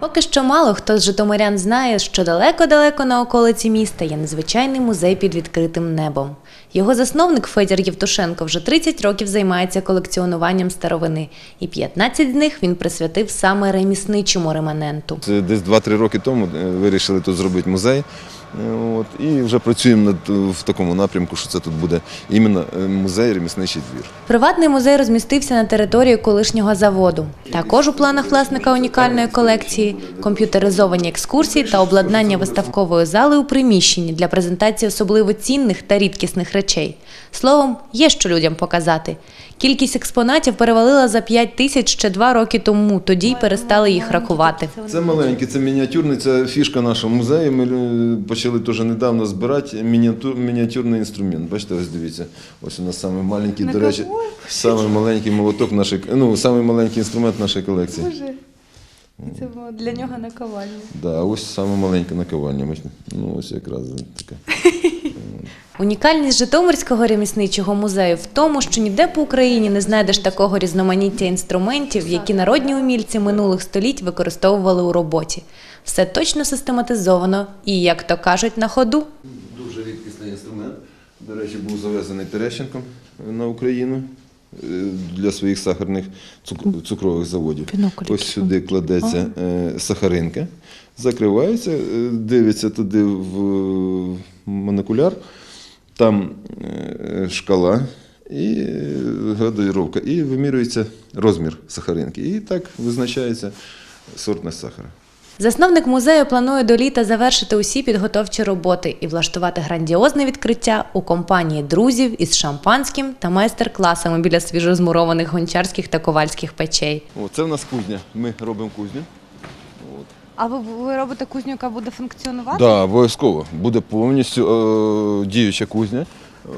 Поки що мало хто з житомирян знає, що далеко-далеко на околиці міста є незвичайний музей під відкритим небом. Його засновник Федір Євтушенко вже 30 років займається колекціонуванням старовини, і 15 з них він присвятив саме ремісничому реманенту. Десь 2-3 роки тому е, вирішили тут зробити музей. Е, От, і вже працюємо над, в такому напрямку, що це тут буде іменно е, музей ремісничий двір. Приватний музей розмістився на території колишнього заводу. Також у планах власника унікальної колекції комп'ютеризовані екскурсії та обладнання виставкової зали у приміщенні для презентації особливо цінних та рідкісних речей. Словом, є що людям показати. Кількість експонатів перевалила за 5 тисяч ще два роки тому, тоді й перестали їх рахувати. Це маленький, це мініатюрний, це фішка нашого музею. Ми почали теж недавно збирати мініатюр, мініатюрний інструмент. Бачите, ось дивіться. Ось у нас самий маленький, до речі, самий маленький молоток нашої, ну, самий маленький інструмент нашої колекції. Це для нього наковальня. Да, ось саме маленька наковальня. Ну, ось якраз така. Унікальність Житомирського ремісничого музею в тому, що ніде по Україні не знайдеш такого різноманіття інструментів, які народні умільці минулих століть використовували у роботі. Все точно систематизовано і, як то кажуть, на ходу. Дуже рідкісний інструмент. До речі, був завезений Терещенком на Україну е, для своїх сахарних цукрових заводів. Ось сюди кладеться е, сахаринка, закривається, е, дивиться туди в монокуляр, там е, шкала і е, градуїровка, і вимірюється розмір сахаринки. І так визначається сортність сахара. Засновник музею планує до літа завершити усі підготовчі роботи і влаштувати грандіозне відкриття у компанії друзів із шампанським та майстер-класами біля свіжозмурованих гончарських та ковальських печей. О, це в нас кузня. Ми робимо кузню. А ви, ви робите кузню, яка буде функціонувати? Так, да, обов'язково. Буде повністю е, діюча кузня. Е,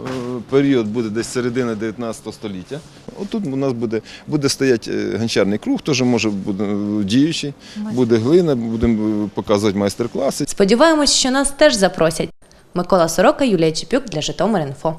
період буде десь середина 19 століття. Отут у нас буде, буде стояти е, гончарний круг, теж може буде е, діючий, буде глина, будемо е, показувати майстер-класи. Сподіваємось, що нас теж запросять. Микола Сорока, Юлія Чепюк для Житомир.Інфо.